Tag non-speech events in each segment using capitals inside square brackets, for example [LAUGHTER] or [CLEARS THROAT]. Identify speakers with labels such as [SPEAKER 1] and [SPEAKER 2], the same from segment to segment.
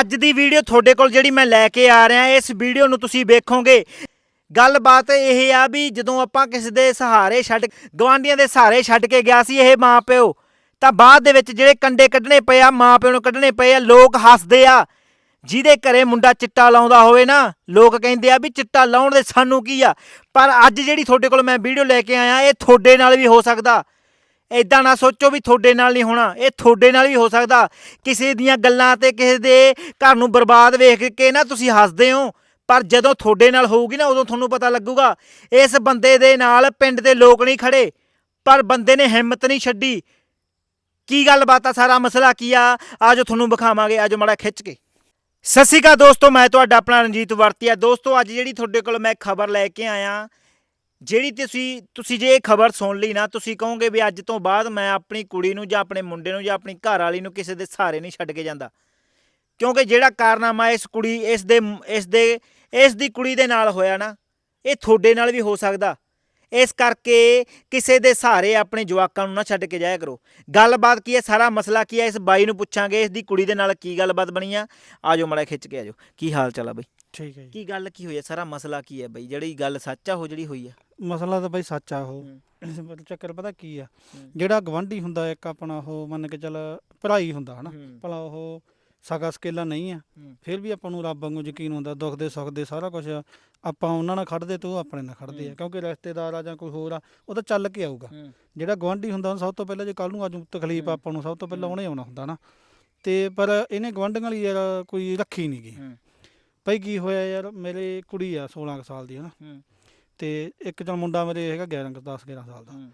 [SPEAKER 1] ਅੱਜ ਦੀ ਵੀਡੀਓ ਤੁਹਾਡੇ ਕੋਲ ਜਿਹੜੀ ਮੈਂ ਲੈ ਕੇ ਆ ਰਿਹਾ, ਇਸ ਵੀਡੀਓ ਨੂੰ ਤੁਸੀਂ ਵੇਖੋਗੇ। ਗੱਲਬਾਤ ਇਹ ਆ ਵੀ ਜਦੋਂ ਆਪਾਂ ਕਿਸੇ ਦੇ ਸਹਾਰੇ ਛੱਡ ਗਵਾਂਡੀਆਂ ਦੇ ਸਹਾਰੇ ਛੱਡ ਕੇ ਗਿਆ ਸੀ ਇਹ ਮਾਂ ਪਿਓ ਤਾਂ ਬਾਅਦ ਦੇ ਵਿੱਚ ਜਿਹੜੇ ਕੰਡੇ ਕੱਢਣੇ ਪਏ ਆ ਮਾਂ ਪਿਓ ਨੂੰ ਕੱਢਣੇ ਪਏ ਆ, ਲੋਕ ਹੱਸਦੇ ਆ। ਜਿਹਦੇ ਘਰੇ ਮੁੰਡਾ ਚਿੱਟਾ ਲਾਉਂਦਾ ਹੋਵੇ ਨਾ, ਲੋਕ ਕਹਿੰਦੇ ਆ ਵੀ ਚਿੱਟਾ ਲਾਉਣ ਦੇ ਸਾਨੂੰ ਕੀ ਆ? ਪਰ ਅੱਜ ਜਿਹੜੀ ਤੁਹਾਡੇ ਕੋਲ ਮੈਂ ਵੀਡੀਓ ਲੈ ਕੇ ਆਇਆ, ਇਹ ਤੁਹਾਡੇ ਨਾਲ ਵੀ ਹੋ ਸਕਦਾ। ਇਦਾਂ ਨਾ ਸੋਚੋ ਵੀ ਤੁਹਾਡੇ ਨਾਲ ਨਹੀਂ ਹੋਣਾ। ਇਹ ਤੁਹਾਡੇ ਨਾਲ ਵੀ ਹੋ ਸਕਦਾ। ਕਿਸੇ ਦੀਆਂ ਗੱਲਾਂ ਤੇ ਕਿਸੇ ਦੇ ਘਰ ਨੂੰ ਬਰਬਾਦ ਵੇਖ ਕੇ ਨਾ ਤੁਸੀਂ ਹੱਸਦੇ ਹੋ। ਪਰ ਜਦੋਂ ਤੁਹਾਡੇ ਨਾਲ ਹੋਊਗੀ ਨਾ, ਉਦੋਂ ਤੁਹਾਨੂੰ ਪਤਾ ਲੱਗੂਗਾ। ਇਸ ਬੰਦੇ ਦੇ ਨਾਲ ਪਿੰਡ ਦੇ ਲੋਕ ਨਹੀਂ ਖੜੇ। ਪਰ ਬੰਦੇ ਨੇ ਹਿੰਮਤ ਨਹੀਂ ਛੱਡੀ। ਕੀ ਗੱਲਬਾਤ ਆ? ਸਾਰਾ ਮਸਲਾ ਕੀ ਆ? ਆਜੋ ਤੁਹਾਨੂੰ ਵਿਖਾਵਾਂਗੇ। ਆਜੋ ਮੜਾ ਖਿੱਚ ਕੇ। ਸਤਿ ਸ਼੍ਰੀ ਅਕਾਲ ਦੋਸਤੋ, ਮੈਂ ਤੁਹਾਡਾ ਆਪਣਾ ਰਣਜੀਤ ਵਰਤੀਆ। ਦੋਸਤੋ, ਅੱਜ ਜਿਹੜੀ ਤੁਹਾਡੇ ਕੋਲ ਮੈਂ ਖਬਰ ਲੈ ਕੇ ਆਇਆ ਜਿਹੜੀ ਤੁਸੀਂ ਤੁਸੀਂ ਜੇ ਇਹ ਖਬਰ ਸੁਣ ਲਈ ਨਾ ਤੁਸੀਂ ਕਹੋਗੇ ਵੀ ਅੱਜ ਤੋਂ ਬਾਅਦ ਮੈਂ ਆਪਣੀ ਕੁੜੀ ਨੂੰ ਜਾਂ ਆਪਣੇ ਮੁੰਡੇ ਨੂੰ ਜਾਂ ਆਪਣੀ ਘਰ ਵਾਲੀ ਨੂੰ ਕਿਸੇ ਦੇ ਸਹਾਰੇ ਨਹੀਂ ਛੱਡ ਕੇ ਜਾਂਦਾ। ਕਿਉਂਕਿ ਜਿਹੜਾ ਕਾਰਨਾਮਾ ਇਸ ਕੁੜੀ ਇਸ ਦੇ ਇਸ ਦੇ ਇਸ ਦੀ ਕੁੜੀ ਦੇ ਨਾਲ ਹੋਇਆ ਨਾ ਇਹ ਤੁਹਾਡੇ ਨਾਲ ਵੀ ਹੋ ਸਕਦਾ। ਇਸ ਕਰਕੇ ਕਿਸੇ ਦੇ ਸਹਾਰੇ ਆਪਣੇ ਜਵਾਕਾਂ ਨੂੰ ਨਾ ਛੱਡ ਕੇ ਜਾਇਆ ਕਰੋ। ਗੱਲਬਾਤ ਕੀ ਹੈ ਸਾਰਾ ਮਸਲਾ ਕੀ ਹੈ ਇਸ ਬਾਈ ਨੂੰ ਪੁੱਛਾਂਗੇ ਇਸ ਦੀ ਕੁੜੀ ਦੇ ਨਾਲ ਕੀ ਗੱਲਬਾਤ ਬਣੀ ਆ। ਆਜੋ ਮੜਾ ਖਿੱਚ ਕੇ ਆਜੋ। ਕੀ ਹਾਲ ਚਾਲ ਆ ਬਈ?
[SPEAKER 2] ਠੀਕ ਹੈ ਜੀ।
[SPEAKER 1] ਕੀ ਗੱਲ ਕੀ ਹੋਈ ਹੈ? ਸਾਰਾ ਮਸਲਾ ਕੀ ਹੈ ਬਈ? ਜਿਹੜੀ ਗੱਲ ਸੱਚ ਆ ਉਹ ਜਿਹੜੀ ਹੋਈ ਆ?
[SPEAKER 2] ਮਸਲਾ ਤਾਂ ਬਈ ਸੱਚ ਆ ਉਹ। ਪਰ [CLEARS THROAT] ਚੱਕਰ ਪਤਾ ਕੀ ਆ। ਜਿਹੜਾ ਗਵੰਡੀ ਹੁੰਦਾ ਇੱਕ ਆਪਣਾ ਉਹ ਮੰਨ ਕੇ ਚੱਲ ਭਰਾ ਹੀ ਹੁੰਦਾ ਹਨਾ। ਭਲਾ ਉਹ ਸਗਾ ਸਕੇਲਾ ਨਹੀਂ ਆ। ਫਿਰ ਵੀ ਆਪਾਂ ਨੂੰ ਰੱਬ ਵਾਂਗੂ ਯਕੀਨ ਹੁੰਦਾ ਦੁੱਖ ਦੇ ਸੁੱਖ ਦੇ ਸਾਰਾ ਕੁਝ ਆਪਾਂ ਉਹਨਾਂ ਨਾਲ ਖੜਦੇ ਤੇ ਉਹ ਆਪਣੇ ਨਾਲ ਖੜਦੇ ਆ। ਕਿਉਂਕਿ ਰਿਸ਼ਤੇਦਾਰ ਆ ਜਾਂ ਕੋਈ ਹੋਰ ਆ ਉਹ ਤਾਂ ਚੱਲ ਕੇ ਆਊਗਾ ਜਿਹੜਾ ਗਵੰਡੀ ਹੁੰਦਾ ਸਭ ਤੋਂ ਪਹਿਲਾਂ ਜੇ ਕੱਲ ਨੂੰ ਅੱਜ ਤਕਲੀਫ। ਆਪਾਂ ਨੂੰ ਸਭ ਤੋਂ ਪਹਿਲਾਂ। ਉਹਨੇ ਆਉਣਾ ਹੁੰਦਾ ਨਾ ਤੇ ਪਰ ਇਹਨੇ ਗਵੰਡੀਆਂ ਲਈ ਯਾਰ ਕੋਈ ਰੱਖੀ ਨਹੀਂ ਗਈ ਭਾਈ ਕੀ ਹੋਇਆ ਯਾਰ ਮੇਰੇ ਕੁੜੀ ਆ 16 ਕੁ ਸਾਲ ਦੀ ਹਨਾ ਤੇ ਇੱਕ ਚਲ ਮੁੰਡਾ ਮੇਰੇ ਹੈਗਾ 11 ਕੁ 10 11 ਸਾਲ ਦਾ
[SPEAKER 1] ਹੂੰ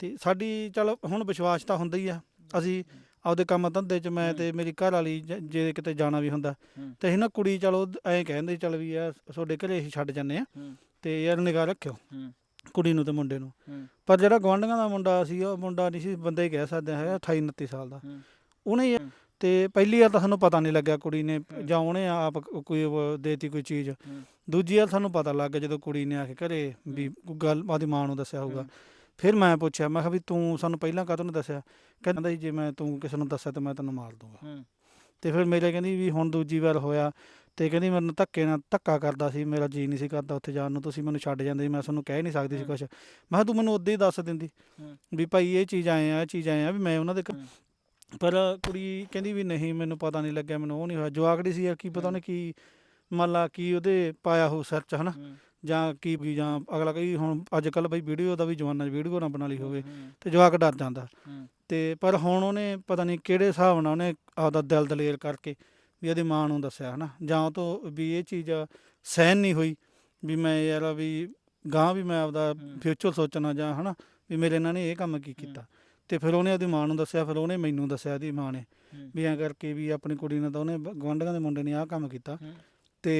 [SPEAKER 2] ਤੇ ਸਾਡੀ ਚਲ ਹੁਣ ਵਿਸ਼ਵਾਸ ਤਾਂ ਹੁੰਦਾ ਹੀ ਆ ਅਸੀਂ ਆਪਦੇ ਕੰਮ ਧੰਦੇ 'ਚ ਮੈਂ
[SPEAKER 1] ਹੂੰ।
[SPEAKER 2] ਤੇ ਮੇਰੀ ਘਰ ਵਾਲੀ ਜ- ਕਿਤੇ ਜਾਣਾ ਵੀ ਹੁੰਦਾ
[SPEAKER 1] ਹੂੰ।
[SPEAKER 2] ਤੇ ਇਹ ਨਾ ਕੁੜੀ ਚਲੋ ਐਂ ਕਹਿੰਦੇ ਚਲ ਵੀ ਆ ਤੁਹਾਡੇ ਘਰੇ ਅਸੀਂ ਛੱਡ ਜੰਨੇ ਆ
[SPEAKER 1] ਹੂੰ।
[SPEAKER 2] ਤੇ ਯਾਰ ਨਿਗਾਹ ਰੱਖਿਓ
[SPEAKER 1] ਹੂੰ
[SPEAKER 2] ਕੁੜੀ ਨੂੰ ਤੇ ਮੁੰਡੇ ਨੂੰ
[SPEAKER 1] ਹੂੰ
[SPEAKER 2] ਪਰ ਜਿਹੜਾ ਗਵਾਂਢੀਆਂ ਦਾ ਮੁੰਡਾ ਸੀ ਉਹ ਮੁੰਡਾ ਨਹੀਂ ਸੀ ਬੰਦੇ ਹੀ ਕਹਿ ਸਕਦੇ ਹੈਗਾ 28 29 ਸਾਲ ਦਾ
[SPEAKER 1] ਹੂੰ।
[SPEAKER 2] ਉਹਨੇ
[SPEAKER 1] ਹੂੰ।
[SPEAKER 2] ਤੇ ਪਹਿਲੀ ਵਾਰ ਤਾਂ ਸਾਨੂੰ ਪਤਾ ਨਹੀਂ ਲੱਗਿਆ ਕੁੜੀ ਨੇ। ਜਾਂ ਉਹਨੇ ਆਪ ਕੋਈ ਉਹ ਦੇਤੀ ਕੋਈ ਚੀਜ਼। ਦੂਜੀ ਵਾਰ ਸਾਨੂੰ ਪਤਾ ਲੱਗ ਗਿਆ ਜਦੋਂ ਕੁੜੀ ਨੇ ਆ ਕੇ ਘਰੇ ਵੀ ਕੋਈ ਗੱਲ ਆਦੀ ਮਾਂ ਨੂੰ ਦੱਸਿਆ ਹੋਊਗਾ। ਫਿਰ ਮੈਂ ਪੁੱਛਿਆ ਮੈਂ ਕਿਹਾ ਵੀ ਤੂੰ ਸਾਨੂੰ ਪਹਿਲਾਂ ਕਾਹਤੋਂ ਨਹੀਂ ਦੱਸਿਆ ਕਹਿੰਦਾ ਜੀ ਜੇ ਮੈਂ ਤੂੰ ਕਿਸੇ ਨੂੰ ਦੱਸਿਆ ਤਾਂ ਮੈਂ ਤੈਨੂੰ ਮਾਰ ਦੂੰਗਾ ਤੇ ਫਿਰ ਮੇਰੇ ਕਹਿੰਦੀ ਵੀ ਹੁਣ ਦੂਜੀ ਵਾਰ ਹੋਇਆ ਤੇ ਕਹਿੰਦੀ ਮੈਨੂੰ ਧੱਕੇ ਨਾਲ ਧੱਕਾ ਕਰਦਾ ਸੀ ਮੇਰਾ ਜੀ ਨਹੀਂ ਸੀ ਕਰਦਾ ਉੱਥੇ ਜਾਣ ਨੂੰ ਤੁਸੀਂ ਮੈਨੂੰ ਛੱਡ ਜਾਂਦੇ ਸੀ ਮੈਂ ਤੁਹਾਨੂੰ ਕਹਿ ਨਹੀਂ ਸਕਦੀ ਸੀ। ਕੁਝ ਮੈਂ ਕਿਹਾ ਤੂੰ ਮੈਨੂੰ ਉਦੋਂ ਹੀ ਦੱਸ ਦਿੰਦੀ। ਵੀ ਭਾਈ ਇਹ ਚੀਜ਼ ਆਏ ਆ ਇਹ ਚੀਜ਼ ਆਏ ਆ ਵੀ ਮੈਂ ਉਹਨਾਂ ਦੇ। ਪਰ ਕੁੜੀ ਕਹਿੰਦੀ ਵੀ ਨਹੀਂ ਮੈਨੂੰ ਪਤਾ ਨਹੀਂ ਲੱਗਿਆ ਮੈਨੂੰ ਉਹ ਨਹੀਂ ਹੋਇਆ ਜਵਾਕੜੀ ਸੀ ਯਾਰ ਕੀ ਪਤਾ। ਉਹਨੇ ਕੀ ਮੰਨ ਲਾ ਕੀ ਉਹਦੇ ਪਾਇਆ ਹੋ ਸਰਚ ਹਨਾ। ਜਾਂ ਕੀ ਵੀ ਜਾਂ ਅਗਲਾ ਕਈ ਹੁਣ ਅੱਜ ਕੱਲ ਬਈ ਵੀਡੀਓ ਦਾ ਵੀ ਜ਼ਮਾਨਾ ਵੀਡੀਓ ਨਾ ਬਣਾ ਲਈ ਹੋਵੇ। ਤੇ ਜਵਾਕ ਡਰ ਜਾਂਦਾ। ਤੇ ਪਰ ਹੁਣ ਉਹਨੇ ਪਤਾ ਨਹੀਂ ਕਿਹੜੇ ਹਿਸਾਬ ਨਾਲ ਉਹਨੇ ਆਪਦਾ ਦਿਲ ਦਲੇਰ ਕਰਕੇ ਵੀ ਉਹਦੀ ਮਾਂ ਨੂੰ ਦੱਸਿਆ ਹਨਾ ਜਾਂ ਉਹ ਤੋਂ ਵੀ ਇਹ ਚੀਜ਼ ਸਹਿਨ ਨਹੀਂ ਹੋਈ ਵੀ ਮੈਂ ਯਾਰ ਵੀ ਗਾਂ ਵੀ ਮੈਂ ਆਪਦਾ। ਫਿਊਚਰ ਸੋਚਣਾ ਜਾਂ ਹਨਾ ਵੀ ਮੇਰੇ ਇਹਨਾਂ ਨੇ ਇਹ ਕੰਮ ਕੀ ਕੀਤਾ ਤੇ ਫਿਰ ਉਹਨੇ ਉਹਦੀ ਮਾਂ ਨੂੰ ਦੱਸਿਆ ਫਿਰ ਉਹਨੇ ਮੈਨੂੰ ਦੱਸਿਆ ਉਹਦੀ ਮਾਂ ਨੇ
[SPEAKER 1] ਹੂੰ।
[SPEAKER 2] ਵੀ ਐਂ ਕਰਕੇ ਵੀ ਆਪਣੀ ਕੁੜੀ ਨੇ ਤਾਂ ਉਹਨੇ ਗਵਾਂਢੀਆਂ ਦੇ ਮੁੰਡੇ ਨੇ ਆਹ ਕੰਮ ਕੀਤਾ
[SPEAKER 1] ਹੂੰ।
[SPEAKER 2] ਤੇ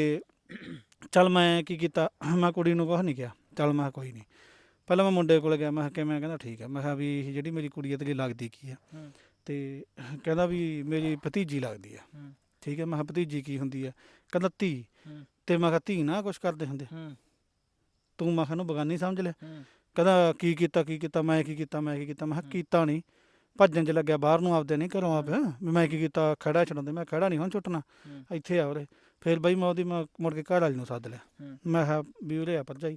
[SPEAKER 2] ਚੱਲ ਮੈਂ ਕੀ ਕੀਤਾ ਮੈਂ ਕੁੜੀ ਨੂੰ ਕੁਛ ਨਹੀਂ ਕਿਹਾ ਚੱਲ ਮੈਂ ਕਿਹਾ ਕੋਈ ਨਹੀਂ ਪਹਿਲਾਂ ਮੈਂ ਮੁੰਡੇ ਕੋਲ ਗਿਆ ਮੈਂ ਕਿਹਾ ਕਿਵੇਂ ਕਹਿੰਦਾ ਠੀਕ ਹੈ ਮੈਂ ਕਿਹਾ ਵੀ ਇਹ ਜਿਹੜੀ ਮੇਰੀ ਕੁੜੀ ਹੈ ਤੇਰੀ ਲੱਗਦੀ ਕੀ ਆ
[SPEAKER 1] ਹੂੰ।
[SPEAKER 2] ਤੇ ਕਹਿੰਦਾ ਵੀ ਮੇਰੀ ਭਤੀਜੀ ਲੱਗਦੀ ਆ
[SPEAKER 1] ਹੂੰ।
[SPEAKER 2] ਠੀਕ ਹੈ ਮੈਂ ਕਿਹਾ ਭਤੀਜੀ ਕੀ ਹੁੰਦੀ ਆ ਕਹਿੰਦਾ ਧੀ
[SPEAKER 1] ਹੂੰ।
[SPEAKER 2] ਤੇ ਮੈਂ ਕਿਹਾ ਧੀ ਨਾ ਕੁਛ ਕਰਦੇ ਹੁੰਦੇ
[SPEAKER 1] ਹੂੰ।
[SPEAKER 2] ਤੂੰ ਮੈਂ ਕਿਹਾ ਨੂੰ ਬਗਾਨੀ ਸਮਝ ਲਿਆ
[SPEAKER 1] ਹੂੰ।
[SPEAKER 2] ਕਹਿੰਦਾ ਕੀ ਕੀਤਾ ਕੀ ਕੀਤਾ ਮੈਂ ਕੀ ਕੀਤਾ ਮੈਂ ਕੀ ਕੀਤਾ। ਮੈਂ ਕਿਹਾ। ਕੀਤਾ ਨਹੀਂ ਭੱਜਣ ਚ ਲੱਗਿਆ ਬਾਹਰ ਨੂੰ ਆਪਦੇ ਨਹੀਂ ਘਰੋਂ ਆਪ। ਵੀ ਮੈਂ ਕੀ ਕੀਤਾ ਖੜਾ ਛਡਾਉਂਦੇ ਮੈਂ ਖੜਾ ਨਹੀਂ ਹੁਣ ਛੁੱਟਣਾ।
[SPEAKER 1] ਹੂੰ।
[SPEAKER 2] ਇੱਥੇ ਆ ਉਰੇ। ਫਿਰ ਬਈ ਮੈਂ ਉਹਦੀ ਮੈਂ ਮੁੜ ਕੇ ਘਰ ਵਾਲੀ ਨੂੰ ਸੱਦ ਲਿਆ।
[SPEAKER 1] ਹੂੰ।
[SPEAKER 2] ਮੈਂ ਕਿਹਾ ਵੀ ਉਰੇ ਆ ਭਰਜਾਈ।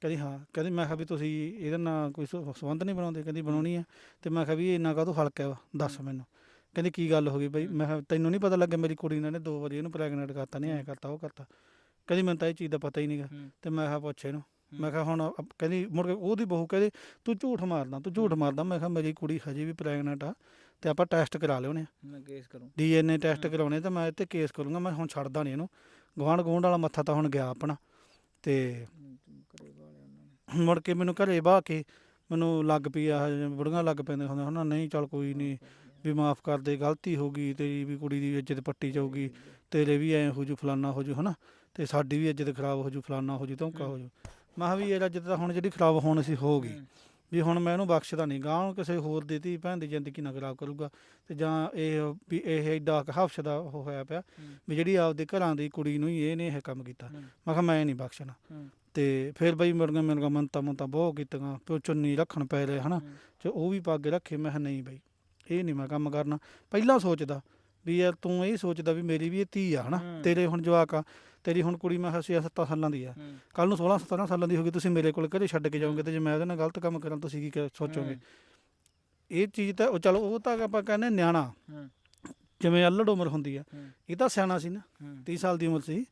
[SPEAKER 2] ਕਹਿੰਦੀ ਹਾਂ। ਕਹਿੰਦੀ ਮੈਂ ਕਿਹਾ ਵੀ ਤੁਸੀਂ ਇਹਦੇ ਨਾਲ ਕੋਈ ਸ- ਸੰਬੰਧ ਨਹੀਂ ਬਣਾਉਂਦੇ। ਕਹਿੰਦੀ ਬਣਾਉਣੀ ਆ। ਤੇ ਮੈਂ ਕਿਹਾ ਵੀ ਇਹ ਇੰਨਾ ਕਾਹਤੋਂ ਹਲਕਾ ਵਾ? ਦੱਸ। ਮੈਨੂੰ। ਕਹਿੰਦੀ ਕੀ ਗੱਲ ਹੋ ਗਈ ਬਈ। ਮੈਂ ਕਿਹਾ ਤੈਨੂੰ ਨਹੀਂ ਪਤਾ ਲੱਗਿਆ ਮੇਰੀ ਕੁੜੀ ਨੇ ਇਹਨੇ ਦੋ ਵਾਰੀ ਇਹਨੂੰ ਪ੍ਰੈਗਨੈਂਟ ਕਰਤਾ ਨਹੀਂ ਐਂ ਕਰਤਾ ਉਹ ਕਰਤਾ। ਕਹਿੰਦੀ ਮੈਨੂੰ ਤਾਂ ਇਹ ਚੀਜ਼ ਦਾ ਪਤਾ ਹੀ ਨਹੀਂਗਾ
[SPEAKER 1] ਹੂੰ।
[SPEAKER 2] ਤੇ ਮੈਂ ਕਿਹਾ ਪੁੱਛ ਇਹਨੂੰ। ਮੈਂ ਕਿਹਾ ਹੁਣ ਅਪ- ਕਹਿੰਦੀ ਮੁੜ ਕੇ ਉਹਦੀ ਬਹੂ ਕਹਿੰਦੀ ਤੂੰ ਝੂਠ ਮਾਰਦਾ ਤੂੰ ਝੂਠ। ਮਾਰਦਾ। ਮੈਂ ਕਿਹਾ ਮੇਰੀ ਕੁੜੀ ਹਜੇ ਵੀ ਪ੍ਰੈਗਨੈਂਟ ਆ ਤੇ ਆਪਾਂ ਟੈਸਟ ਕਰਾ ਲਿਓਨੇ ਆ
[SPEAKER 1] ਮੈਂ ਕੇਸ ਕਰੂੰ।
[SPEAKER 2] DNA test. ਕਰਾਉਣੇ ਤੇ ਮੈਂ ਤੇ ਕੇਸ ਕਰੂੰਗਾ। ਮੈਂ ਹੁਣ ਛੱਡਦਾ ਨਹੀਂ ਇਹਨੂੰ। ਗਵਾਂਢ ਗੂੰਢ ਵਾਲਾ ਮੱਥਾ ਤਾਂ ਹੁਣ ਗਿਆ ਆਪਣਾ ਤੇ
[SPEAKER 1] ਕਰੇ ਵਾਲੇ ਉਹਨਾਂ ਨੇ
[SPEAKER 2] ਮੁੜ ਕੇ ਮੈਨੂੰ ਘਰੇ ਬਾਹ ਕੇ ਮੈਨੂੰ ਲੱਗ ਪਈ ਆ ਬੁੜੀਆਂ ਲੱਗ ਪੈਂਦੇ ਹੁੰਦੇ ਹੁਣ ਨਹੀਂ ਚੱਲ ਕੋਈ ਨਹੀਂ ਵੀ ਮਾਫ ਕਰ ਦੇ ਗਲਤੀ ਹੋ ਗਈ ਤੇਰੀ ਵੀ ਕੁੜੀ ਦੀ ਇੱਜ਼ਤ ਪੱਟੀ ਜਾਊਗੀ ਤੇਰੇ ਵੀ ਐ ਹੋ ਜੂ ਫਲਾਨਾ ਹੋ ਜੂ ਹਨਾ ਤੇ ਸਾਡੀ ਵੀ ਇੱਜ਼ਤ ਖਰਾਬ ਹੋ ਜੂ ਫਲਾਨਾ ਹੋ ਜੂ ਧੌਂਕਾ ਹੋ ਜੂ। ਮੈਂ ਵੀ ਇਹ ਤਾਂ ਹੁਣ ਜਿਹੜੀ ਖਰਾਬ ਹੋਣ ਸੀ ਹੋ ਗਈ। ਵੀ ਹੁਣ ਮੈਂ ਇਹਨੂੰ ਬਖਸ਼ਦਾ ਨਹੀਂ ਗਾਂ ਕਿਸੇ ਹੋਰ ਦੀ ਧੀ ਭੈਣ ਦੀ ਜ਼ਿੰਦਗੀ ਨਾ ਖਰਾਬ ਕਰੂਗਾ ਤੇ ਜਾਂ ਇਹ ਵੀ ਇਹ ਐਡਾ ਕੁ ਹਫਸ਼ ਦਾ ਉਹ ਹੋਇਆ ਪਿਆ। ਵੀ ਜਿਹੜੀ ਆਪਦੇ ਘਰਾਂ ਦੀ ਕੁੜੀ ਨੂੰ ਹੀ ਇਹਨੇ ਇਹ ਕੰਮ ਕੀਤਾ। ਮੈਂ ਕਿਹਾ ਮੈਂ ਨਹੀਂ ਬਖਸ਼ਣਾ। ਤੇ ਫਿਰ ਬਈ ਮੁਰਗਾ ਮੁਰਗਾ ਮੰਤਾ ਮੰਤਾ ਬਹੁਤ ਕੀਤੀਆਂ ਤੇ ਉਹ ਚੁੰਨੀ ਰੱਖਣ ਪੈ ਰਹੇ ਹਨਾ। ਤੇ ਉਹ ਵੀ ਪੱਗ ਰੱਖੇ ਮੈਂ ਕਿਹਾ ਨਹੀਂ ਬਈ ਇਹ ਨਹੀਂ ਮੈਂ ਕੰਮ ਕਰਨਾ ਪਹਿਲਾਂ ਸੋਚਦਾ ਵੀ ਯਾਰ ਤੂੰ ਇਹ ਸੋਚਦਾ ਵੀ ਮੇਰੀ ਵੀ ਇਹ ਧੀ ਆ ਹਨਾ?
[SPEAKER 1] ਹੂੰ।
[SPEAKER 2] ਤੇਰੇ ਹੁਣ ਜਵਾਕ ਆ ਤੇਰੀ ਹੁਣ ਕੁੜੀ ਮੈਂ ਕਿਹਾ 7 ਸਾਲਾਂ ਦੀ ਆ। ਕੱਲ ਨੂੰ 16 17 ਸਾਲਾਂ ਦੀ ਹੋਗੀ ਤੁਸੀਂ ਮੇਰੇ ਕੋਲ ਘਰੇ ਛੱਡ ਕੇ ਜਾਓਗੇ ਤੇ ਜੇ ਮੈਂ ਉਹਦੇ ਨਾਲ ਗਲਤ ਕੰਮ ਕਰਾਂ ਤੁਸੀਂ ਕੀ ਸੋਚੋਗੇ? ਇਹ ਚੀਜ਼ ਤਾਂ ਉਹ ਚਲੋ ਉਹ ਤਾਂ ਆਪਾਂ ਕਹਿੰਦੇ ਨਿਆਣਾ
[SPEAKER 1] ਹੂੰ।
[SPEAKER 2] ਜਿਵੇਂ ਅਲੜ ਉਮਰ ਹੁੰਦੀ ਆ
[SPEAKER 1] ਹੂੰ।
[SPEAKER 2] ਇਹ ਤਾਂ ਸਿਆਣਾ ਸੀ ਨਾ 30 ਸਾਲ ਦੀ ਉਮਰ ਸੀ।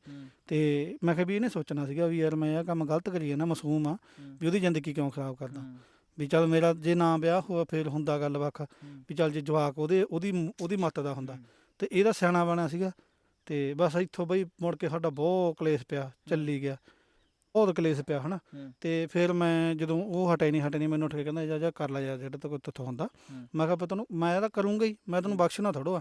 [SPEAKER 2] ਤੇ ਮੈਂ ਕਿਹਾ ਵੀ ਇਹਨੇ ਸੋਚਣਾ ਸੀਗਾ ਵੀ ਯਾਰ ਮੈਂ ਇਹ ਕੰਮ ਗਲਤ ਕਰੀ ਜਾਂਦਾ ਮਾਸੂਮ ਆ ਵੀ ਉਹਦੀ ਜ਼ਿੰਦਗੀ ਕਿਉਂ ਖਰਾਬ ਕਰਦਾ? ਵੀ ਚੱਲ ਮੇਰਾ ਜੇ ਨਾ ਵਿਆਹ ਹੋਇਆ ਫਿਰ ਹੁੰਦਾ ਗੱਲ ਵੱਖ ਵੀ ਚੱਲ ਜੇ ਜਵਾਕ ਉਹਦੇ ਉਹਦੀ ਉਹਦੀ ਮੱਤ ਦਾ ਹੁੰਦਾ। ਤੇ ਇਹਦਾ ਸਿਆਣਾ ਬਣਾ ਸੀਗਾ ਤੇ ਬਸ ਇੱਥੋਂ ਬਈ ਮੁੜ ਕੇ ਸਾਡਾ ਬਹੁਤ ਕਲੇਸ਼ ਪਿਆ ਚੱਲੀ ਗਿਆ ਬਹੁਤ ਕਲੇਸ਼ ਪਿਆ ਹਨਾ। ਤੇ ਫਿਰ ਮੈਂ ਜਦੋਂ ਉਹ ਹਟੇ ਨਹੀਂ ਹਟੇ ਨਹੀਂ ਮੈਨੂੰ ਉੱਠ ਕੇ ਕਹਿੰਦਾ ਜਾ ਜਾ ਕਰ ਲੈ ਯਾਰ ਜਿਹੜਾ ਤੇ ਕੋਈ ਤੱਥੋਂ ਹੁੰਦਾ। ਮੈਂ ਕਿਹਾ ਪਤਾ ਨੂੰ ਮੈਂ ਤਾਂ ਕਰੂੰਗਾ ਹੀ ਮੈਂ ਤੈਨੂੰ ਬਖਸ਼ਣਾ ਥੋੜੋ ਆ।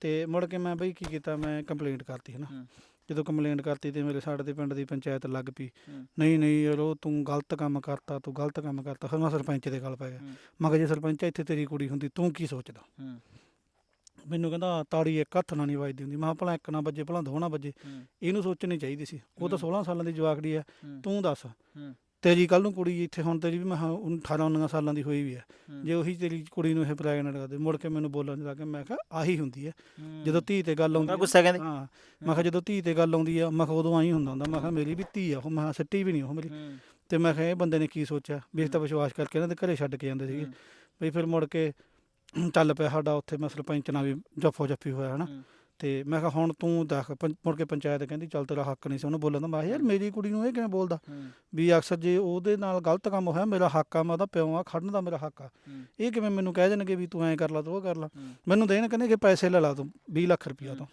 [SPEAKER 2] ਤੇ ਮੁੜ ਕੇ ਮੈਂ ਬਈ ਕੀ ਕੀਤਾ ਮੈਂ ਕੰਪਲੇਂਟ ਕਰਤੀ ਹਨਾ। ਜਦੋਂ ਕੰਪਲੇਂਟ ਕਰਤੀ ਤੇ ਮੇਰੇ ਸਾਡੇ ਦੇ ਪਿੰਡ ਦੀ ਪੰਚਾਇਤ ਲੱਗ ਪਈ। ਨਹੀਂ ਨਹੀਂ ਯਾਰ ਉਹ ਤੂੰ ਗਲਤ ਕੰਮ ਕਰਤਾ ਤੂੰ ਗਲਤ ਕੰਮ ਕਰਤਾ ਫਿਰ ਮੈਂ ਸਰਪੰਚ ਦੇ ਗੱਲ ਪੈ ਗਿਆ। ਮੈਂ ਕਿਹਾ ਜੇ ਸਰਪੰਚ ਇੱਥੇ ਤੇਰੀ ਕੁੜੀ ਹੁੰਦੀ ਤੂੰ ਕੀ ਸੋਚਦਾ ਮੈਨੂੰ ਕਹਿੰਦਾ ਤਾੜੀ ਇੱਕ ਹੱਥ ਨਾਲ ਨਹੀਂ ਵੱਜਦੀ ਹੁੰਦੀ। ਮੈਂ ਕਿਹਾ ਭਲਾ ਇੱਕ ਨਾ ਵੱਜੇ ਭਲਾ ਦੋ ਨਾ ਵੱਜੇ। ਇਹਨੂੰ ਸੋਚਣੀ ਚਾਹੀਦੀ ਸੀ। ਉਹ ਤਾਂ
[SPEAKER 1] ਹੂੰ।
[SPEAKER 2] 16 ਸਾਲਾਂ ਦੀ ਜਵਾਕੜੀ
[SPEAKER 1] ਹੂੰ।
[SPEAKER 2] ਤੂੰ ਦੱਸ।
[SPEAKER 1] ਹੂੰ।
[SPEAKER 2] ਤੇਰੀ ਕੱਲ ਨੂੰ ਕੁੜੀ ਇੱਥੇ ਹੁਣ ਤੇਰੀ ਵੀ ਮੈਂ ਉਨ- 18 19 ਸਾਲਾਂ ਦੀ ਹੋਈ ਵੀ ਆ ਜੇ ਉਹੀ ਤੇਰੀ ਕੁੜੀ ਨੂੰ ਇਹ ਪ੍ਰੈਗਨੈਂਟ ਕਰਦੇ ਮੁੜ ਕੇ ਮੈਨੂੰ ਬੋਲਣ ਲੱਗਾ ਮੈਂ ਕਿਹਾ ਆਹੀ ਹੁੰਦੀ ਹੈ। ਜਦੋਂ ਧੀ ਤੇ ਗੱਲ ਆਉਂਦੀ ਆ-
[SPEAKER 1] ਗੁੱਸਾ ਕਹਿੰਦੇ।
[SPEAKER 2] ਹਾਂ। ਮੈਂ ਕਿਹਾ ਜਦੋਂ ਧੀ ਤੇ ਗੱਲ ਆਉਂਦੀ ਆ ਮੈਂ ਕਿਹਾ ਉਦੋਂ ਆਈ ਹੁੰਦਾ ਹੁੰਦਾ। ਮੈਂ ਕਿਹਾ ਮੇਰੀ ਵੀ ਧੀ ਆ। ਉਹ ਮੈਂ ਕਿਹਾ ਸੱਟੀ ਵੀ ਨਹੀਂ ਉਹ ਮੇਰੀ। ਤੇ ਮੈਂ ਕਿਹਾ ਇਹ ਬੰਦੇ ਨੇ ਕੀ ਸੋਚਿਆ? ਵੀ ਤਾਂ ਵਿਸ਼ਵਾਸ ਕਰਕੇ ਇਹਨਾਂ ਦੇ ਘਰੇ ਛੱਡ ਕੇ ਜਾਂਦੇ ਸੀਗੇ। ਬਈ ਫਿਰ ਮੁੜ ਕੇ ਚੱਲ ਪਿਆ ਸਾਡਾ ਉੱਥੇ ਮੈਂ ਸਰਪੰਚ ਨਾਲ ਵੀ ਜੱਫੋ ਜੱਫੀ ਹੋਇਆ ਹਨਾ।
[SPEAKER 1] ਹੂੰ।
[SPEAKER 2] ਤੇ ਮੈਂ ਕਿਹਾ ਹੁਣ ਤੂੰ ਦੱਸ ਪੰ- ਮੁੜ ਕੇ ਪੰਚਾਇਤ ਕਹਿੰਦੀ ਚੱਲ ਤੇਰਾ ਹੱਕ ਨਹੀਂ ਸੀ। ਉਹਨੂੰ ਬੋਲਣ ਦਾ ਮੈਂ ਕਿਹਾ ਯਾਰ ਮੇਰੀ ਕੁੜੀ ਨੂੰ ਇਹ ਕਿਵੇਂ ਬੋਲਦਾ? ਵੀ ਅਕਸਰ ਜੇ ਉਹਦੇ ਨਾਲ ਗਲਤ ਕੰਮ ਹੋਇਆ ਮੇਰਾ ਹੱਕ ਆ ਮੈਂ ਉਹਦਾ ਪਿਓ ਆ ਖੜਨ ਦਾ ਮੇਰਾ ਹੱਕ ਆ। ਇਹ ਕਿਵੇਂ ਮੈਨੂੰ ਕਹਿ ਦੇਣਗੇ ਵੀ ਤੂੰ ਐਂ ਕਰ ਲਾ ਤੂੰ ਉਹ ਕਰ ਲਾ? ਮੈਨੂੰ ਦੇਣ ਕਹਿੰਦੇ ਕਿ ਪੈਸੇ ਲੈ ਲਾ ਤੂੰ 20 ਲੱਖ ਰੁਪਇਆ ਤੋਂ।